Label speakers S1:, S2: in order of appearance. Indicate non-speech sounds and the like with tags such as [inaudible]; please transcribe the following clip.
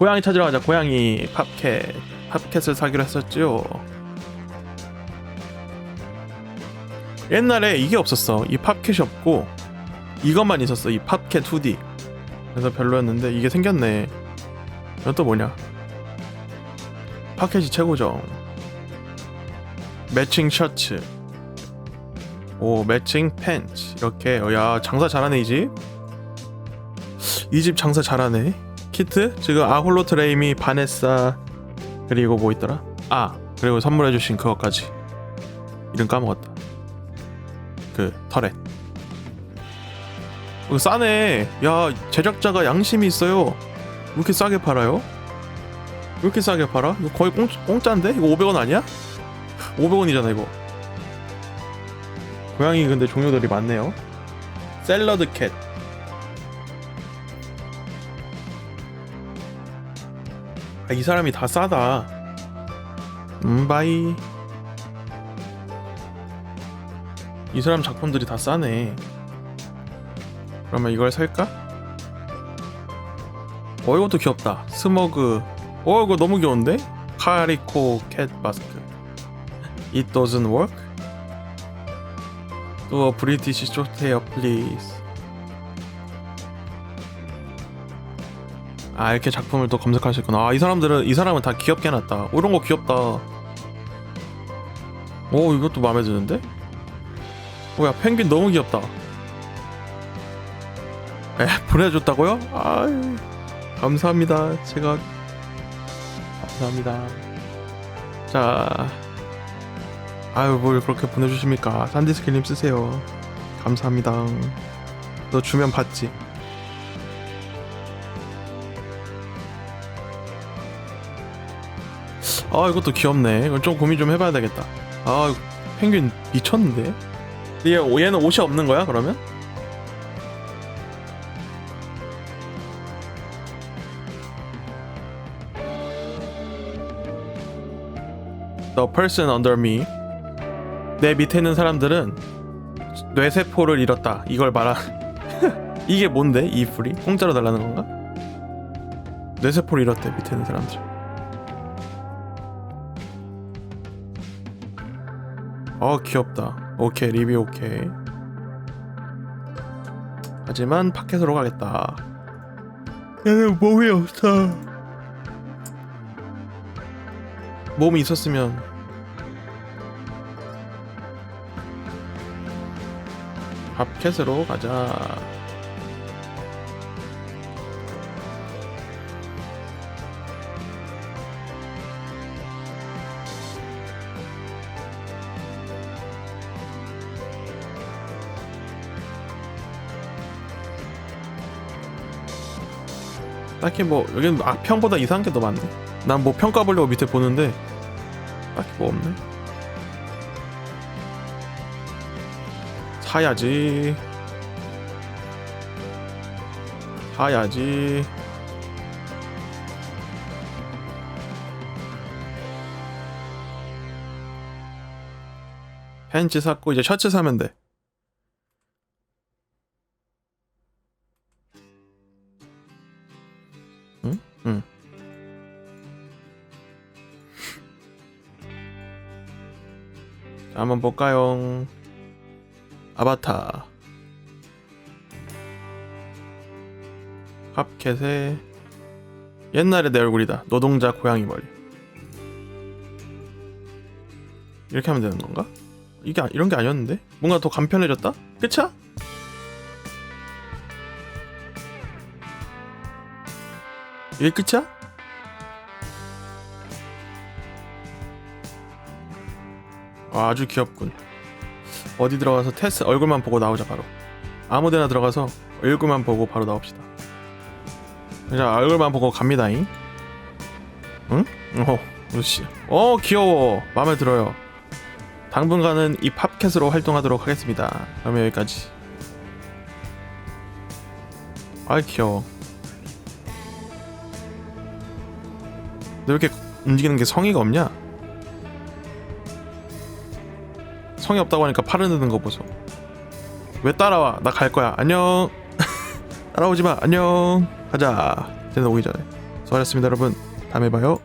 S1: 고양이 찾으러 가자. 고양이 팝캣 팝캣을 사기로 했었죠 옛날에 이게 없었어. 이 팝캣이 없고 이것만 있었어. 이 팝캣 후디. 그래서 별로였는데 이게 생겼네. 이건 또 뭐냐? 팝캣이 최고죠. 매칭 셔츠. 오 매칭 팬츠. 이렇게. 어, 야 장사 잘하네 이 집. 이 집 장사 잘하네 키트? 지금 아홀로 트레이미 바네사 그리고 뭐 있더라? 아 그리고 선물해주신 그것까지. 이름 까먹었다. 그 터렛. 어, 싸네. 야 제작자가 양심이 있어요. 왜 이렇게 싸게 팔아요? 왜 이렇게 싸게 팔아? 이거 거의 공, 공짜인데? 이거 500원 아니야? 500원이잖아 이거. 고양이 근데 종류들이 많네요. 샐러드 캣 아, 이 사람이 다 싸다. 음 바이. 이 사람 작품들이 다 싸네. 그러면 이걸 살까? 어 이것도 귀엽다. 스머그. 어 이거 너무 귀여운데? 카리코 캣 마스크. It doesn't work? 또 브리티시 쇼테어 플리즈 아 이렇게 작품을 또 검색할 수 있구나. 아 이 사람들은 이 사람은 다 귀엽게 해놨다. 오, 이런 거 귀엽다. 오 이것도 마음에 드는데? 오야 펭귄 너무 귀엽다. 에 [laughs] 보내줬다고요? 아유 감사합니다. 제가 감사합니다. 자 아유 뭘 그렇게 보내주십니까? 산디스크림 쓰세요. 감사합니다. 너 주면 받지 아 이것도 귀엽네. 이건 좀 고민 좀 해봐야 되겠다. 아 펭귄 미쳤는데? 얘, 얘는 옷이 없는 거야 그러면? The person under me. 내 밑에 있는 사람들은 뇌세포를 잃었다. 이걸 말하 [laughs] 이게 뭔데 이 풀이? 공짜로 달라는 건가? 뇌세포를 잃었대 밑에 있는 사람들 어 귀엽다. 오케이 리뷰 오케이. 하지만 파켓으로 가겠다. 얘는 몸이 없어. 몸이 있었으면. 밥캣으로 가자 딱히 뭐 여기는 아 평보다 이상한 게 더 많네. 난 뭐 평가 보려고 밑에 보는데 딱히 뭐 없네. 사야지. 사야지. 팬츠 샀고 이제 셔츠 사면 돼 응? 응. 자, 한번 볼까요? 아바타 팝캣의 옛날의 내 얼굴이다 노동자 고양이 머리 이렇게 하면 되는 건가? 이게 아- 이런 게 아니었는데? 뭔가 더 간편해졌다? 끝이 이게 끝이야? 아, 아주 귀엽군. 어디 들어가서 테스트 얼굴만 보고 나오자 바로. 아무데나 들어가서 얼굴만 보고 바로 나옵시다. 자 얼굴만 보고 갑니다잉. 응? 어 으씨. 어 귀여워. 마음에 들어요. 당분간은 이 팝캣으로 활동하도록 하겠습니다. 그러면 여기까지. 아이 귀여워 너 왜 이렇게 움직이는 게 성의가 없냐? 성의 없다고 하니까 팔을 드는 거 보소. 왜 따라와? 나 갈 거야. 안녕. [laughs] 따라오지 마. 안녕. 가자. 쟤네 오기 전에. 수고하셨습니다 여러분 다음에 봐요